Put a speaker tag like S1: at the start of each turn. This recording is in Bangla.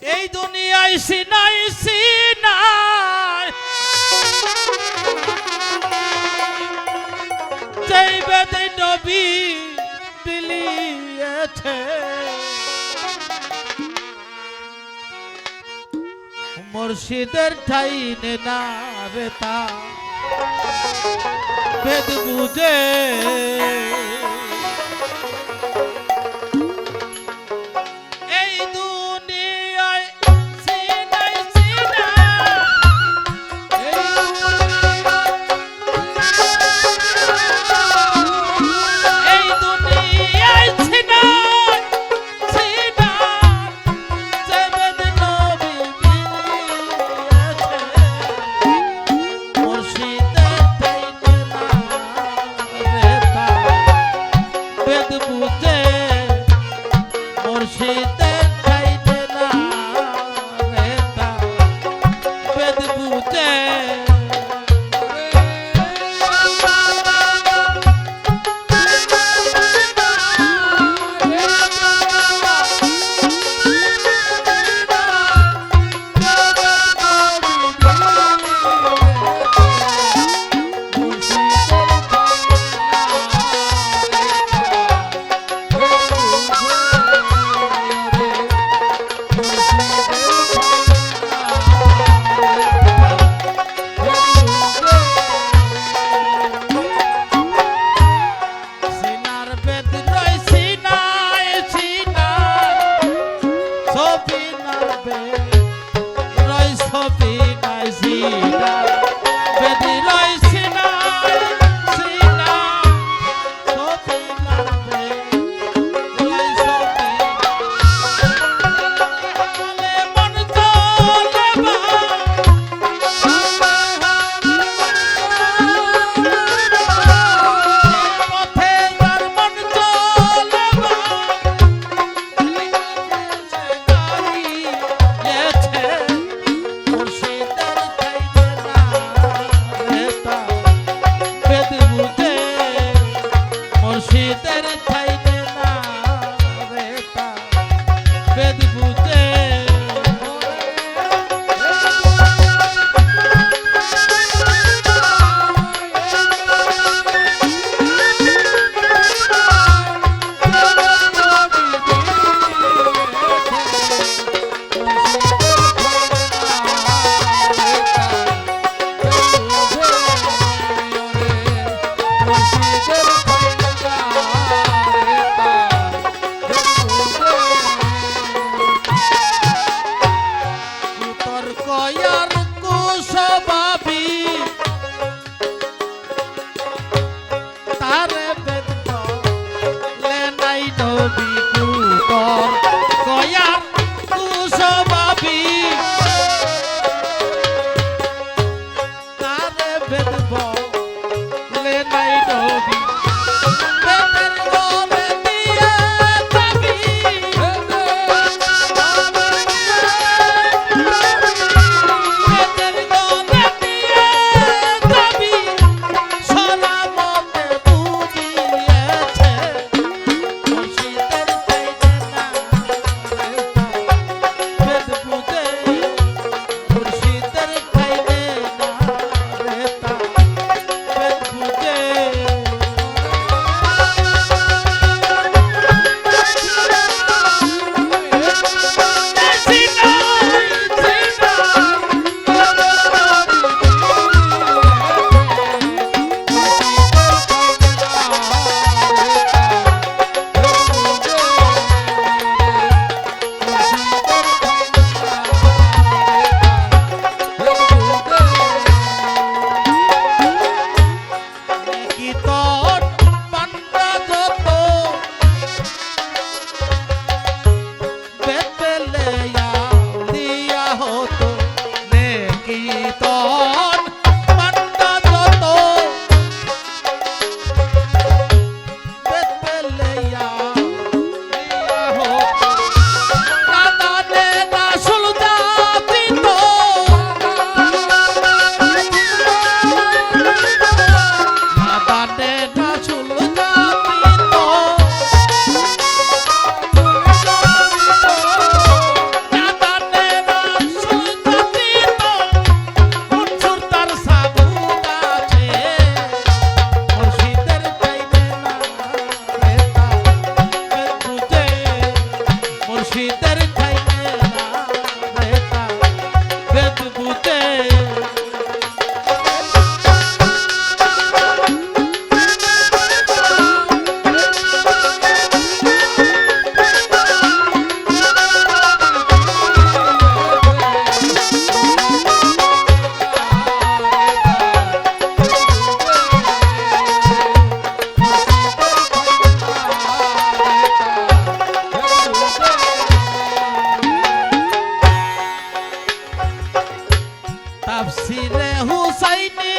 S1: এই দুনিয়ায় সিনাই সিনাই। যেই বেদে নবী বিলিয়েছে। মুর্শিদের ঠাই নে না বেতা বেদ বুঝে। ভেদ বুঝে মুর্শিদ Show. তাফসিরে হুসাইনি?